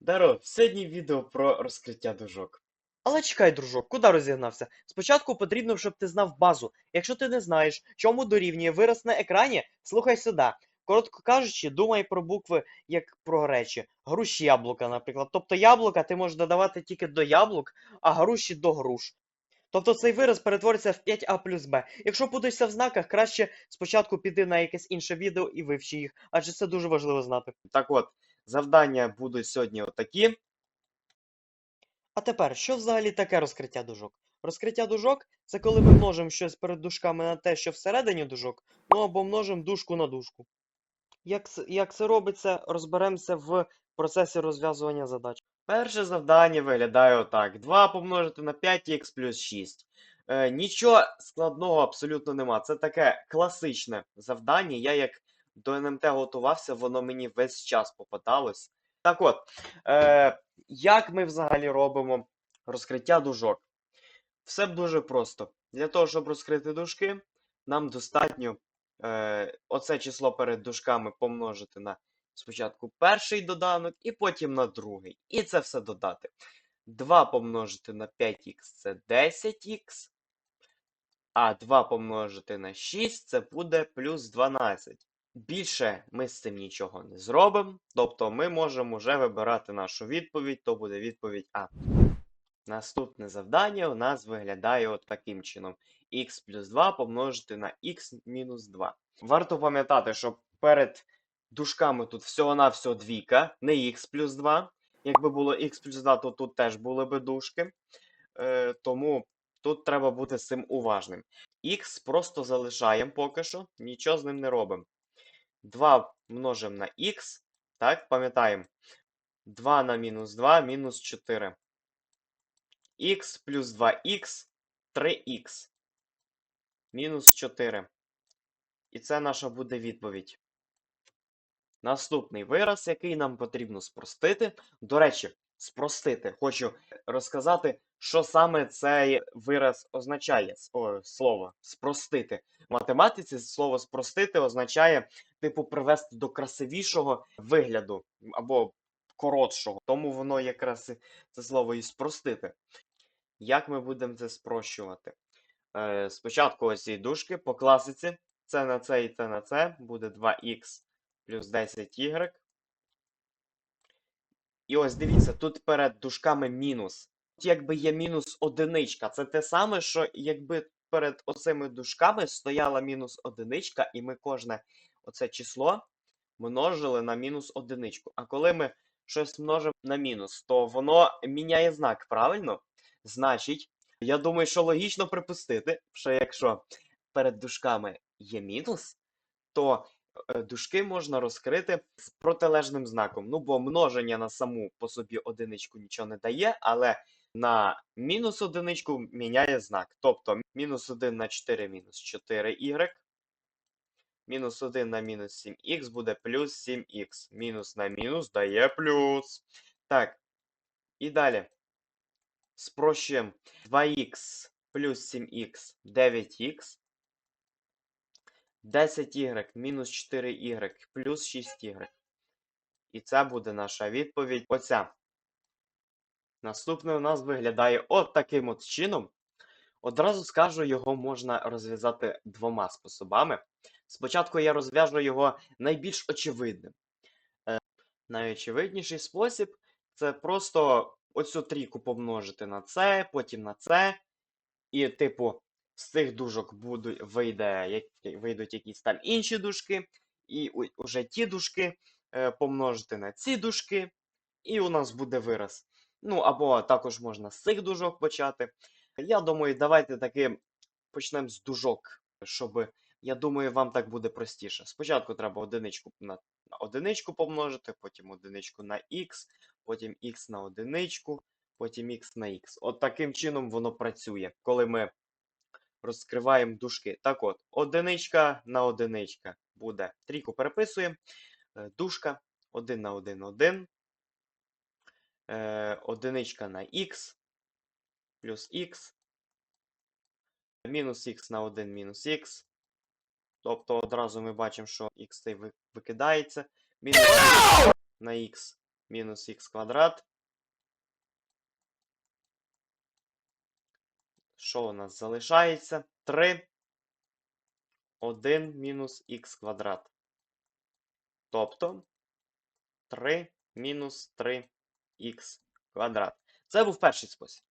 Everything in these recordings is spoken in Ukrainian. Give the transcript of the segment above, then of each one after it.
Даро, сьогодні відео про розкриття дужок. Але чекай, дружок, куди розігнався? Спочатку потрібно, щоб ти знав базу. Якщо ти не знаєш, чому дорівнює вираз на екрані, слухай сюди. Коротко кажучи, думай про букви як про речі. Груші яблука, наприклад. Тобто яблука ти можеш додавати тільки до яблук, а груші до груш. Тобто цей вираз перетвориться в 5а плюс b. Якщо путаєшся в знаках, краще спочатку піди на якесь інше відео і вивчи їх, адже це дуже важливо знати. Так от, завдання будуть сьогодні отакі. А тепер, що взагалі таке розкриття дужок? Розкриття дужок це коли ми множимо щось перед дужками на те, що всередині дужок, ну або множимо дужку на дужку. Як, як це робиться, розберемося в процесі розв'язування задач. Перше завдання виглядає отак: 2 помножити на 5х плюс 6. Е, нічого складного абсолютно нема. Це таке класичне завдання. Я як до НМТ готувався, воно мені весь час попадалось. Так от, е, як ми взагалі робимо розкриття дужок? Все дуже просто. Для того, щоб розкрити дужки, нам достатньо е, оце число перед дужками помножити на спочатку перший доданок і потім на другий. І це все додати. 2 помножити на 5х це 10х. А 2 помножити на 6 це буде плюс 12. Більше ми з цим нічого не зробимо. Тобто ми можемо вже вибирати нашу відповідь, то буде відповідь А. Наступне завдання у нас виглядає от таким чином: х плюс 2 помножити на х мінус 2. Варто пам'ятати, що перед дужками тут всього-навсього двійка, не х плюс 2. Якби було х плюс 2, то тут теж були би дужки. Е, тому тут треба бути з цим уважним. Х просто залишаємо поки що, нічого з ним не робимо. 2 множимо на х. Так, пам'ятаємо. 2 на мінус 2 мінус 4 х плюс 2х 3х мінус 4. І це наша буде відповідь. Наступний вираз, який нам потрібно спростити. До речі, спростити. Хочу розказати, що саме цей вираз означає. О, слово спростити. В математиці слово спростити означає, типу, привести до красивішого вигляду або коротшого. Тому воно якраз це слово і спростити. Як ми будемо це спрощувати? Е, спочатку ось ці дужки по класиці. Це на це і це на це. Буде 2х плюс 10y. І ось дивіться, тут перед дужками мінус. Тут якби є мінус одиничка. Це те саме, що якби перед оцими дужками стояла мінус одиничка, і ми кожне оце число множили на мінус одиничку. А коли ми щось множимо на мінус, то воно міняє знак, правильно? Значить, я думаю, що логічно припустити, що якщо перед дужками є мінус, то дужки можна розкрити з протилежним знаком. Ну, бо множення на саму по собі одиничку нічого не дає, але на мінус одиничку міняє знак. Тобто мінус 1 на 4 мінус 4y. Мінус 1 на мінус 7х буде плюс 7х. Мінус на мінус дає плюс. Так. І далі. Спрощуємо 2х плюс 7х 9х. 10y мінус 4y плюс 6y. І це буде наша відповідь. Оця. Наступне у нас виглядає от таким от чином. Одразу скажу, його можна розв'язати двома способами. Спочатку я розв'яжу його найбільш очевидним. Е, найочевидніший спосіб це просто оцю трійку помножити на це, потім на це. І, типу, з цих дужок будуть, вийде, як, вийдуть якісь там інші дужки, і уже ті дужки е, помножити на ці дужки, і у нас буде вираз. Ну, або також можна з цих дужок почати. Я думаю, давайте таки почнемо з дужок, щоб, я думаю, вам так буде простіше. Спочатку треба одиничку на одиничку помножити, потім одиничку на х, потім х на одиничку, потім х на х. От таким чином воно працює, коли ми розкриваємо дужки. Так от, одиничка на одиничка буде. Трійку переписуємо. Е, Дужка 1 на 1 1. Е, одиничка на х плюс х. Мінус х на 1 мінус х. Тобто одразу ми бачимо, що х викидається. Мінус х на х мінус х квадрат. Що у нас залишається? 3, 1 мінус х квадрат. Тобто 3 мінус 3х квадрат. Це був перший спосіб.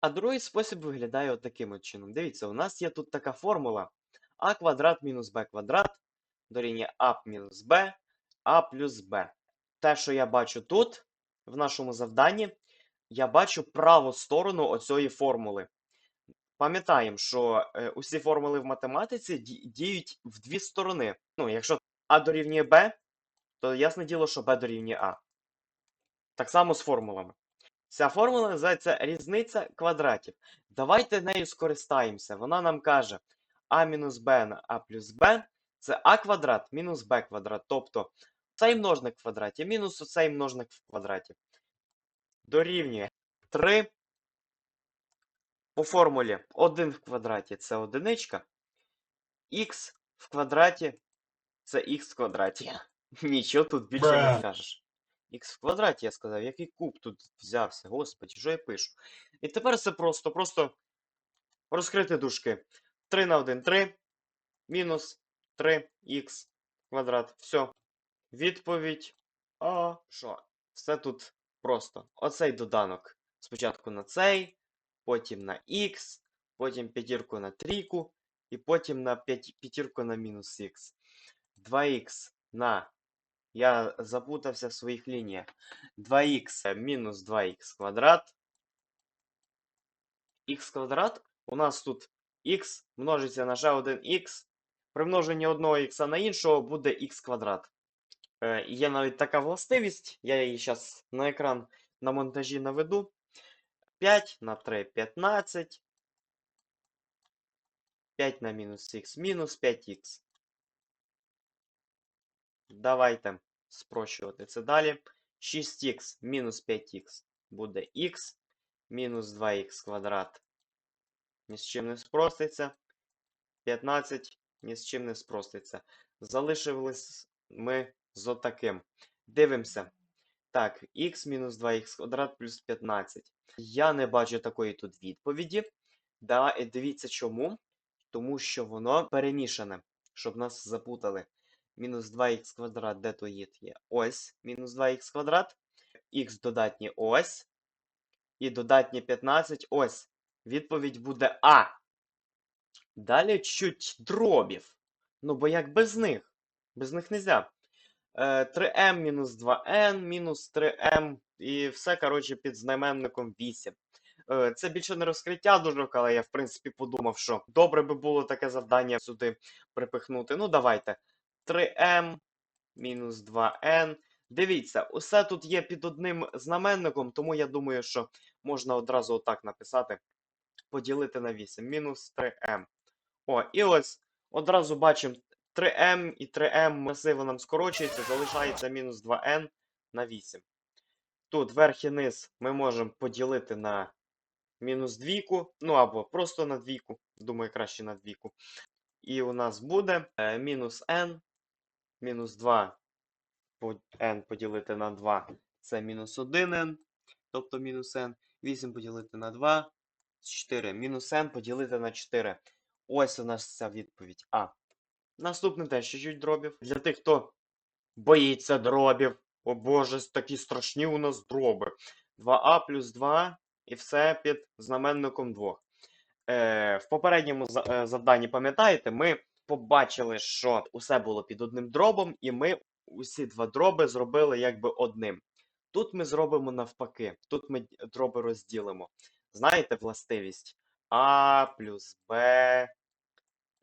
А другий спосіб виглядає от таким от чином. Дивіться, у нас є тут така формула а квадрат мінус b квадрат дорівнює а мінус b, а плюс b. Те, що я бачу тут, в нашому завданні, я бачу праву сторону оцієї формули. Пам'ятаємо, що е, усі формули в математиці діють в дві сторони. Ну, якщо а дорівнює b, то ясне діло, що b дорівнює а. Так само з формулами. Ця формула називається різниця квадратів. Давайте нею скористаємося. Вона нам каже а мінус b на а плюс b це а квадрат мінус b квадрат. Тобто цей множник в квадраті мінус оцей множник в квадраті. Дорівнює 3. По формулі 1 в квадраті це одиничка. х в квадраті це х в квадраті. Нічого тут більше не скажеш. Х в квадраті, я сказав, який куб тут взявся, господи, що я пишу. І тепер все просто, просто розкрити дужки. 3 на 1 3, мінус 3х квадрат. Все. Відповідь. А що? Все тут просто. Оцей доданок. Спочатку на цей, потім на х, потім п'ятірку на трійку, і потім на п'ятірку на мінус х. 2х на. Я запутався в своїх лініях. 2х мінус 2х квадрат. х квадрат у нас тут х множиться на ще один х. При множенні одного х на іншого буде х квадрат. Є навіть така властивість, я її зараз на екран на монтажі наведу. 5 на 3 15. 5 на мінус х мінус 5х. Давайте спрощувати це далі. 6х мінус 5х буде х мінус 2х квадрат ні з чим не спроститься. 15 ні з чим не спроститься. Залишились ми з отаким. Дивимося. Так, х мінус 2х квадрат плюс 15. Я не бачу такої тут відповіді. Да, і дивіться чому. Тому що воно перемішане, щоб нас запутали. Мінус 2х квадрат, де то є? Ось мінус 2х квадрат. Х додатнє ось. І додатнє 15 ось. Відповідь буде А. Далі чуть дробів. Ну, бо як без них? Без них нельзя. Е, 3m мінус 2n мінус 3m. І все, коротше, під знаменником 8. Е, Це більше не розкриття дуже, але я, в принципі, подумав, що добре би було таке завдання сюди припихнути. Ну, давайте. 3m мінус 2n. Дивіться, усе тут є під одним знаменником, тому я думаю, що можна одразу отак написати. Поділити на 8. Мінус 3m. О, і ось одразу бачимо 3m і 3m масиво нам скорочується, залишається мінус 2n на 8. Тут верх і низ ми можемо поділити на мінус двійку, ну або просто на двійку. Думаю, краще на двійку. І у нас буде е, мінус n, мінус 2 n поділити на 2 це мінус 1n, тобто мінус n. 8 поділити на 2 4. Мінус n поділити на 4. Ось у нас ця відповідь А. Наступне теж чуть-чуть дробів. Для тих, хто боїться дробів. О боже, такі страшні у нас дроби. 2а плюс 2 і все під знаменником 2. Е, в попередньому е, завданні, пам'ятаєте, ми побачили, що усе було під одним дробом, і ми усі два дроби зробили якби одним. Тут ми зробимо навпаки. Тут ми дроби розділимо. Знаєте властивість? А плюс Б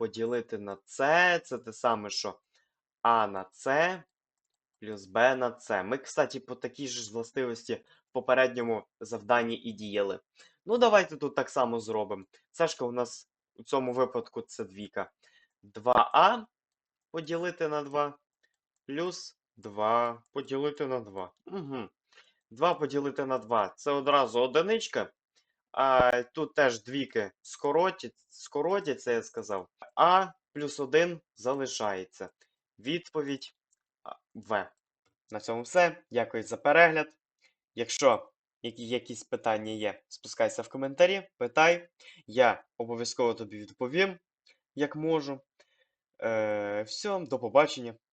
поділити на С. Це те саме, що А на С плюс Б на С. Ми, кстати, по такій ж властивості в попередньому завданні і діяли. Ну, давайте тут так само зробимо. Сашка у нас у цьому випадку це двійка. 2а поділити на 2 плюс 2 поділити на 2. Угу. 2 поділити на 2 це одразу одиничка. А тут теж двійки скоротять, скоротяться, я сказав. А плюс 1 залишається. Відповідь В. На цьому все. Дякую за перегляд. Якщо які, якісь питання є, спускайся в коментарі, питай. Я обов'язково тобі відповім, як можу. Е, все, до побачення.